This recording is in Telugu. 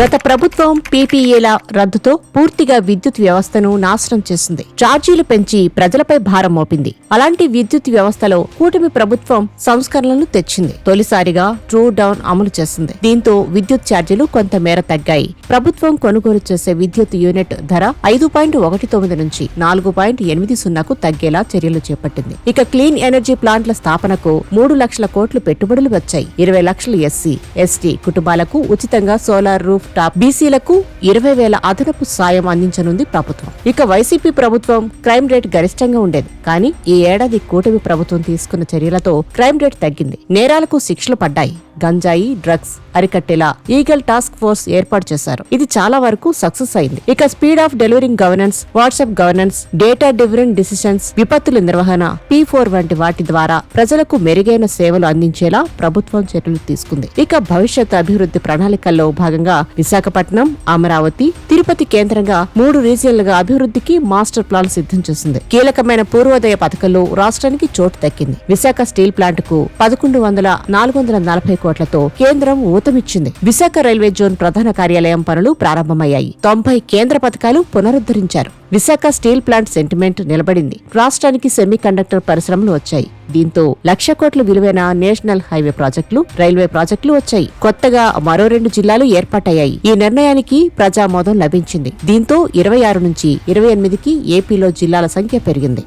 గత ప్రభుత్వం పీపీఏల రద్దుతో పూర్తిగా విద్యుత్ వ్యవస్థను నాశనం చేసింది. ఛార్జీలు పెంచి ప్రజలపై భారం మోపింది. అలాంటి విద్యుత్ వ్యవస్థలో కూటమి ప్రభుత్వం సంస్కరణలను తెచ్చింది. తొలిసారిగా ట్రూ డౌన్ అమలు చేసింది. దీంతో విద్యుత్ ఛార్జీలు కొంత మేర తగ్గాయి. ప్రభుత్వం కొనుగోలు చేసే విద్యుత్ యూనిట్ ధర ఐదు పాయింట్ ఒకటి తొమ్మిది నుంచి నాలుగు పాయింట్ ఎనిమిది సున్నాకు తగ్గేలా చర్యలు చేపట్టింది. ఇక క్లీన్ ఎనర్జీ ప్లాంట్ల స్థాపనకు మూడు లక్షల కోట్లు పెట్టుబడులు వచ్చాయి. ఇరవై లక్షలు ఎస్సీ ఎస్టీ కుటుంబాలకు ఉచితంగా సోలార్ రూఫ్ టాప్ బీసీలకు ఇరవై వేల అదనపు సాయం అందించనుంది ప్రభుత్వం. ఇక వైసీపీ ప్రభుత్వం క్రైమ్ రేట్ గరిష్టంగా ఉండేది. కానీ ఈ ఏడాది కూటమి ప్రభుత్వం తీసుకున్న చర్యలతో క్రైమ్ రేట్ తగ్గింది. నేరాలకు శిక్షలు పడ్డాయి. గంజాయి డ్రగ్స్ అరికట్టేలా ఈగల్ టాస్క్ ఫోర్స్ ఏర్పాటు చేశారు. ఇది చాలా వరకు సక్సెస్ అయింది. ఇక speed of delivering governance WhatsApp governance data driving decisions విపత్తుల నిర్వహణ పీ ఫోర్ వంటి వాటి ద్వారా ప్రజలకు మెరుగైన సేవలు అందించేలా ప్రభుత్వం చర్యలు తీసుకుంది. ఇక భవిష్యత్ అభివృద్ధి ప్రణాళికల్లో భాగంగా విశాఖపట్నం అమరావతి తిరుపతి కేంద్రంగా మూడు రీజియన్లుగా అభివృద్ధికి మాస్టర్ ప్లాన్ సిద్ధం చేసింది. కీలకమైన పూర్వోదయ పథకంలో రాష్ట్రానికి చోటు దక్కింది. విశాఖ స్టీల్ ప్లాంట్కు పదకొండు వందల నాలుగు వందల నలభై కోట్లతో కేంద్రం ఊతమిచ్చింది. విశాఖ రైల్వే జోన్ ప్రధాన కార్యాలయం పనులు ప్రారంభమయ్యాయి. తొంభై కేంద్ర పథకాలు పునరుద్ధరించారు. విశాఖ స్టీల్ ప్లాంట్ సెంటిమెంట్ నిలబడింది. రాష్ట్రానికి సెమీ కండక్టర్ పరిశ్రమలు వచ్చాయి. దీంతో లక్ష కోట్ల విలువైన నేషనల్ హైవే ప్రాజెక్టులు రైల్వే ప్రాజెక్టులు వచ్చాయి. కొత్తగా మరో రెండు జిల్లాలు ఏర్పాటయ్యాయి. ఈ నిర్ణయానికి ప్రజామోదం లభించింది. దీంతో ఇరవై ఆరు నుంచి ఇరవై ఎనిమిదికి ఏపీలో జిల్లాల సంఖ్య పెరిగింది.